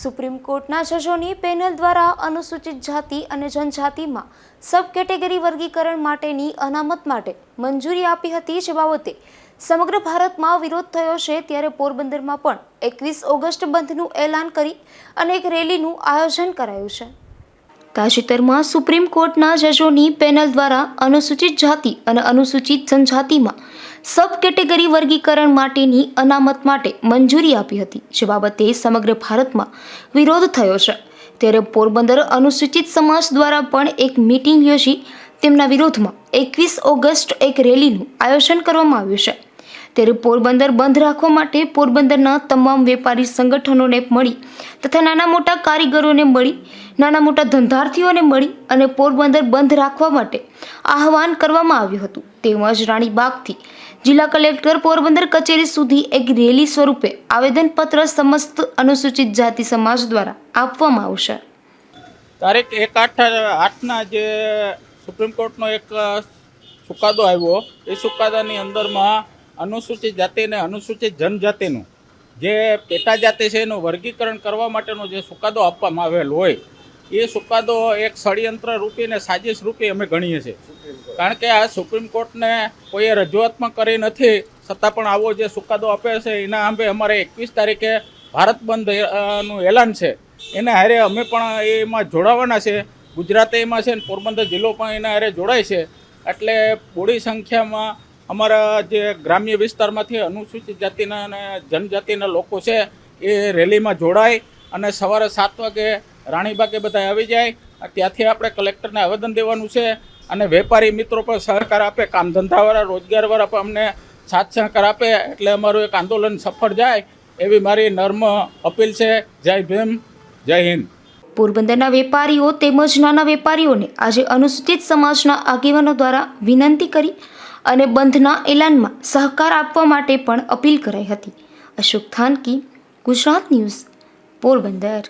Supreme કોર્ટના જજોની panel દ્વારા અનુસૂચિત જાતિ અને જનજાતિમાં સબ કેટેગરી વર્ગીકરણ માટેની અનામત માટે મંજૂરી આપી હતી જે બાબતે સમગ્ર ભારતમાં વિરોધ થયો છે ત્યારે પોરબંદરમાં પણ એકવીસ ઓગસ્ટ બંધનું એલાન કરી અને એક રેલીનું આયોજન કરાયું છે. તાજેતરમાં સુપ્રીમ કોર્ટના જજોની પેનલ દ્વારા અનુસૂચિત જાતિ અને અનુસૂચિત જનજાતિમાં સબ કેટેગરી વર્ગીકરણ માટેની અનામત માટે મંજૂરી આપી હતી. જે બાબતે સમગ્ર ભારતમાં વિરોધ થયો છે. ત્યારે પોરબંદર અનુસૂચિત સમાજ દ્વારા પણ એક મિટિંગ યોજી તેમના વિરોધમાં એકવીસ ઓગસ્ટ એક રેલીનું આયોજન કરવામાં આવ્યું છે. ત્યારે પોરબંદર બંધ રાખવા માટે પોરબંદરના તમામ વેપારી સંગઠનોને મળી તથા નાના મોટા કારીગરોને મળી, નાના મોટા ધંધાર્થીઓને મળી અને પોરબંદર બંધ રાખવા માટે આહવાન કરવામાં આવ્યું હતું. તેમજ રાણીબાગથી જિલ્લા કલેક્ટર પોરબંદર કચેરી સુધી એક રેલી સ્વરૂપે આવેદનપત્ર સમસ્ત અનુસૂચિત જાતિ સમાજ દ્વારા આપવામાં આવશે. તારીખ એક આઠ, આઠના જે સુપ્રીમ કોર્ટનો એક ચુકાદો આવ્યો, એ ચુકાદાની અંદરમાં અનુસૂચિત જાતિ અને અનુસૂચિત જનજાતિનું જે પેટા જાતિ છે એનું વર્ગીકરણ કરવા માટેનો જે ચુકાદો આપવામાં આવેલ હોય એ ચુકાદો એક ષડયંત્ર રૂપી ને સાજિશ રૂપી અમે ગણીએ છીએ. કારણ કે આ સુપ્રીમ કોર્ટને કોઈએ રજૂઆતમાં કરી નથી, છતાં પણ આવો જે ચુકાદો આપે છે, એના આંબે અમારે એકવીસ તારીખે ભારત બંધનું એલાન છે. એના હારે અમે પણ એમાં જોડાવાના છે. ગુજરાત એમાં છે ને પોરબંદર જિલ્લો પણ એના હારે જોડાય છે. એટલે બોડી સંખ્યામાં અમારા જે ગ્રામ્ય વિસ્તારમાંથી અનુસૂચિત જાતિના અને જનજાતિના લોકો છે, એ રેલીમાં જોડાય અને સવારે સાત વાગે રાણીબાગે બધા આવી જાય. ત્યાંથી આપણે કલેક્ટરને આવેદન દેવાનું છે અને વેપારી મિત્રો પણ સહકાર આપે કામ ધંધાવાળા રોજગારવાળા પણ અમને સાથ સહકાર આપે એટલે અમારું એક આંદોલન સફળ જાય એવી મારી નર્મ અપીલ છે. જય ભીમ, જય હિન્દ. પોરબંદરના વેપારીઓ તેમજ નાના વેપારીઓને આજે અનુસૂચિત સમાજના આગેવાનો દ્વારા વિનંતી કરી અને બંધના એલાનમાં સહકાર આપવા માટે પણ અપીલ કરાઈ હતી. અશોક થાનકી, ગુજરાત ન્યૂઝ, પોરબંદર.